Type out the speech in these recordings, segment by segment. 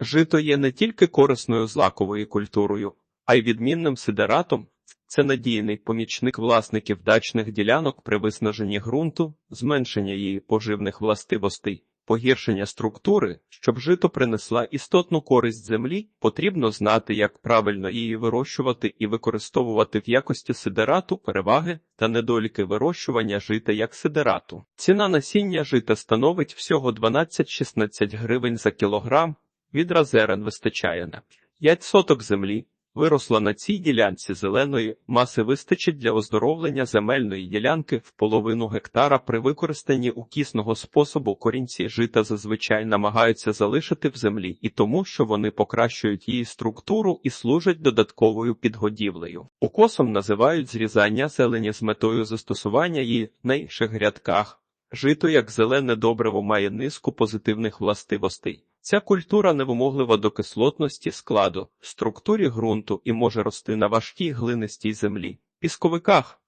Жито є не тільки корисною злаковою культурою, а й відмінним сидератом. Це надійний помічник власників дачних ділянок при виснаженні ґрунту, зменшення її поживних властивостей, погіршення структури. Щоб жито принесла істотну користь землі, потрібно знати, як правильно її вирощувати і використовувати в якості сидерату переваги та недоліки вирощування жита як сидерату. Ціна насіння жита становить всього 12-16 гривень за кілограм, відра зерен вистачає на 5 соток землі. Виросла на цій ділянці зеленої маси вистачить для оздоровлення земельної ділянки в половину гектара при використанні укісного способу корінці жита зазвичай намагаються залишити в землі і тому, що вони покращують її структуру і служать додатковою підгодівлею. Укосом називають зрізання зелені з метою застосування її на інших грядках. Жито як зелене добриво має низку позитивних властивостей. Ця культура невимоглива до кислотності складу, структурі ґрунту і може рости на важкій глинистій землі, пісковиках,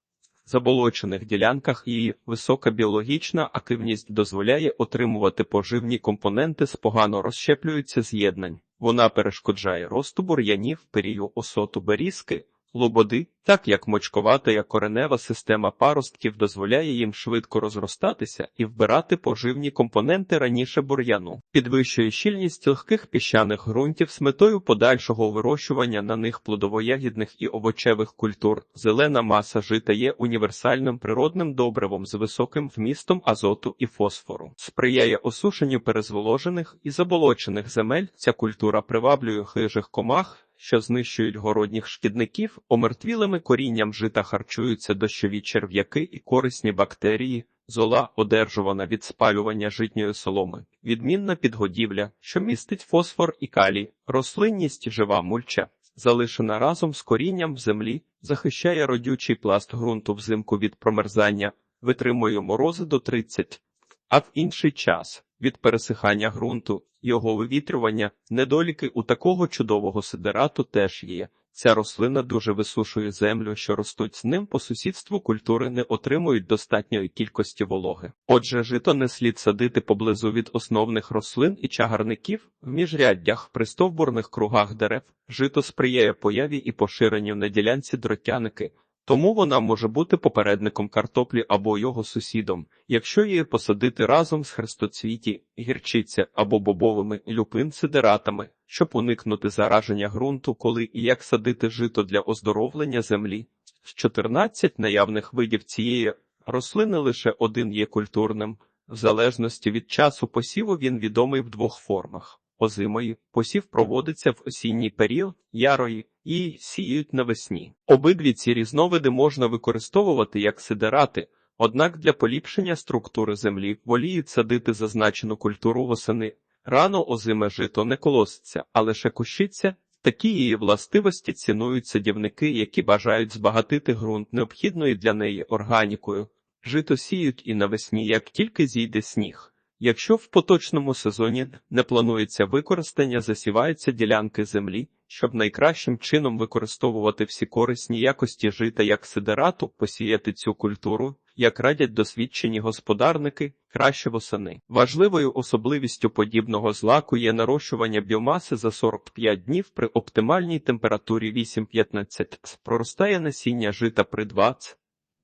заболочених ділянках її висока біологічна активність дозволяє отримувати поживні компоненти з погано розщеплюються з'єднань. Вона перешкоджає росту бур'янів, перію осоту берізки, лободи, так як мочковата як коренева система паростків дозволяє їм швидко розростатися і вбирати поживні компоненти раніше бур'яну, підвищує щільність легких піщаних ґрунтів з метою подальшого вирощування на них плодово-ягідних і овочевих культур. Зелена маса жита є універсальним природним добривом з високим вмістом азоту і фосфору, сприяє осушенню перезволожених і заболочених земель. Ця культура приваблює хижих комах що знищують городніх шкідників, омертвілими корінням жита харчуються дощові черв'яки і корисні бактерії, зола, одержувана від спалювання житньої соломи, відмінна підгодівля, що містить фосфор і калій, рослинність жива мульча, залишена разом з корінням в землі, захищає родючий пласт ґрунту взимку від промерзання, витримує морози до 30, а в інший час від пересихання ґрунту, його вивітрювання, недоліки у такого чудового сидерату теж є. Ця рослина дуже висушує землю, що ростуть з ним по сусідству культури не отримують достатньої кількості вологи. Отже, жито не слід садити поблизу від основних рослин і чагарників в міжряддях при стовбурних кругах дерев. Жито сприяє появі і поширенню на ділянці дротяники, тому вона може бути попередником картоплі або його сусідом, якщо її посадити разом з хрестоцвіті, гірчиця або бобовими люпин-сидератами, щоб уникнути зараження ґрунту, коли і як садити жито для оздоровлення землі. З 14 наявних видів цієї рослини лише один є культурним. В залежності від часу посіву він відомий в двох формах. Озимої посів проводиться в осінній період, ярої і сіють навесні. Обидві ці різновиди можна використовувати як сидерати, однак для поліпшення структури землі воліють садити зазначену культуру восени. Рано озиме жито не колоситься, а лише кущиться. Такі її властивості цінують садівники, які бажають збагатити ґрунт необхідною для неї органікою. Жито сіють і навесні, як тільки зійде сніг. Якщо в поточному сезоні не планується використання, засіваються ділянки землі, щоб найкращим чином використовувати всі корисні якості жита як сидерату, посіяти цю культуру, як радять досвідчені господарники, краще восени. Важливою особливістю подібного злаку є нарощування біомаси за 45 днів при оптимальній температурі 8-15 Проростає насіння жита при 20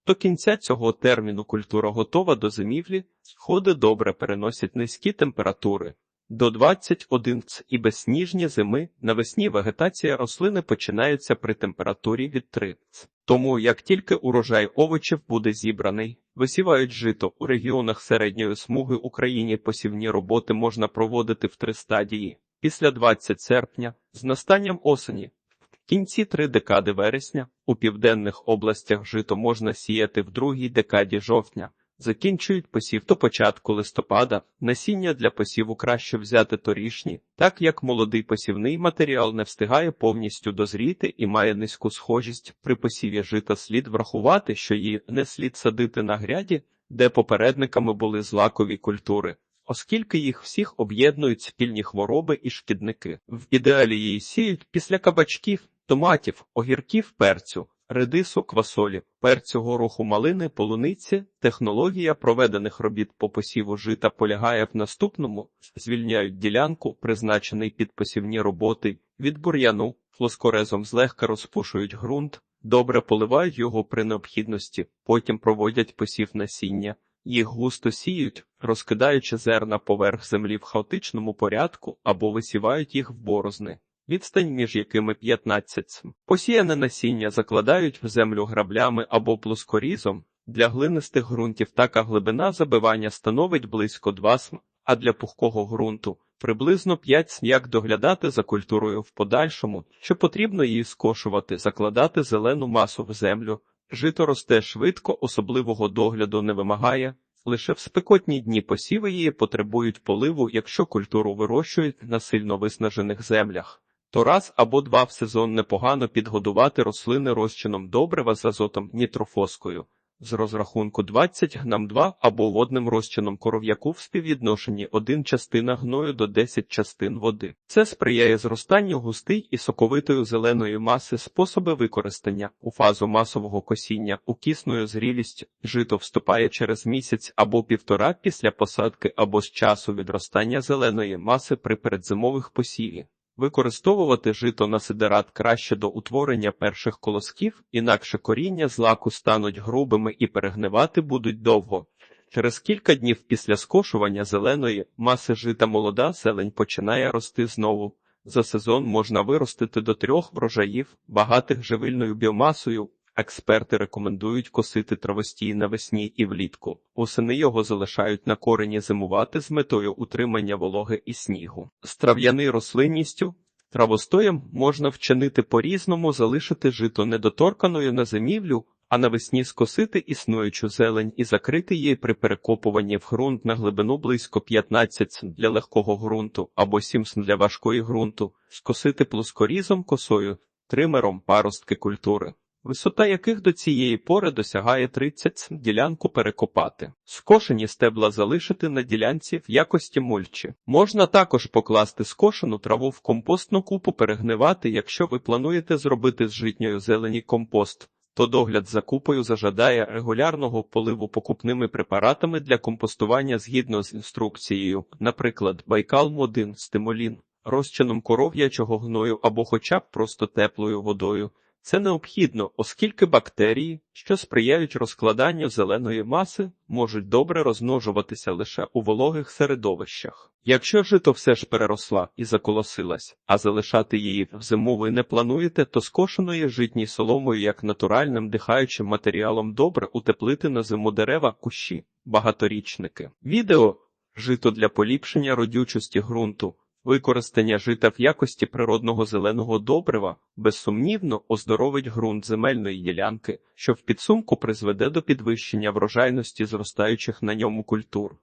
до кінця цього терміну культура готова до зимівлі, сходи добре переносять низькі температури. До 21 ц і безсніжні зими навесні вегетація рослини починається при температурі від 3. Тому як тільки урожай овочів буде зібраний, висівають жито у регіонах середньої смуги Україні посівні роботи можна проводити в три стадії. Після 20 серпня, з настанням осені, В кінці три декади вересня у південних областях жито можна сіяти в другій декаді жовтня. Закінчують посів до початку листопада. Насіння для посіву краще взяти торішні, так як молодий посівний матеріал не встигає повністю дозріти і має низьку схожість. При посіві жита слід врахувати, що її не слід садити на гряді, де попередниками були злакові культури, оскільки їх всіх об'єднують спільні хвороби і шкідники. В ідеалі її сіють після кабачків томатів, огірків, перцю, редису, квасолі, перцю гороху малини, полуниці. Технологія проведених робіт по посіву жита полягає в наступному: звільняють ділянку, призначений під посівні роботи, від бур'яну, флоскорезом злегка розпушують ґрунт, добре поливають його при необхідності, потім проводять посів насіння. Їх густо сіють, розкидаючи зерна поверх землі в хаотичному порядку або висівають їх в борозни, відстань між якими 15 см. Посіяне насіння закладають в землю граблями або плоскорізом. Для глинистих ґрунтів така глибина забивання становить близько 2 см, а для пухкого ґрунту приблизно 5 см. Як доглядати за культурою в подальшому, що потрібно її скошувати, закладати зелену масу в землю. Жито росте швидко, особливого догляду не вимагає. Лише в спекотні дні посіви її потребують поливу, якщо культуру вирощують на сильно виснажених землях. То раз або два в сезон непогано підгодувати рослини розчином добрива з азотом нітрофоскою. З розрахунку 20 гнам 2 або водним розчином коров'яку в співвідношенні 1 частина гною до 10 частин води. Це сприяє зростанню густий і соковитої зеленої маси способи використання у фазу масового косіння у кісною зрілість жито вступає через місяць або півтора після посадки або з часу відростання зеленої маси при передзимових посіві. Використовувати жито на сидерат краще до утворення перших колосків, інакше коріння з лаку стануть грубими і перегнивати будуть довго. Через кілька днів після скошування зеленої маси жита молода зелень починає рости знову. За сезон можна виростити до трьох врожаїв, багатих живильною біомасою. Експерти рекомендують косити травостій навесні і влітку. Осени його залишають на корені зимувати з метою утримання вологи і снігу. З трав'яний рослинністю травостоєм можна вчинити по-різному, залишити жито недоторканою на зимівлю, а навесні скосити існуючу зелень і закрити її при перекопуванні в ґрунт на глибину близько 15 см для легкого ґрунту або 7 см для важкої ґрунту, скосити плоскорізом косою, тримером паростки культури висота яких до цієї пори досягає 30 см, ділянку перекопати. Скошені стебла залишити на ділянці в якості мульчі. Можна також покласти скошену траву в компостну купу перегнивати, якщо ви плануєте зробити з житньою зелені компост. То догляд за купою зажадає регулярного поливу покупними препаратами для компостування згідно з інструкцією, наприклад, Байкал-1, стимулін, розчином коров'ячого гною або хоча б просто теплою водою. Це необхідно, оскільки бактерії, що сприяють розкладанню зеленої маси, можуть добре розмножуватися лише у вологих середовищах. Якщо жито все ж переросла і заколосилась, а залишати її в зимовий не плануєте, то скошеної житній соломою як натуральним дихаючим матеріалом добре утеплити на зиму дерева, кущі, багаторічники. Відео жито для поліпшення родючості ґрунту. Використання жита в якості природного зеленого добрива безсумнівно оздоровить ґрунт земельної ділянки, що в підсумку призведе до підвищення врожайності зростаючих на ньому культур.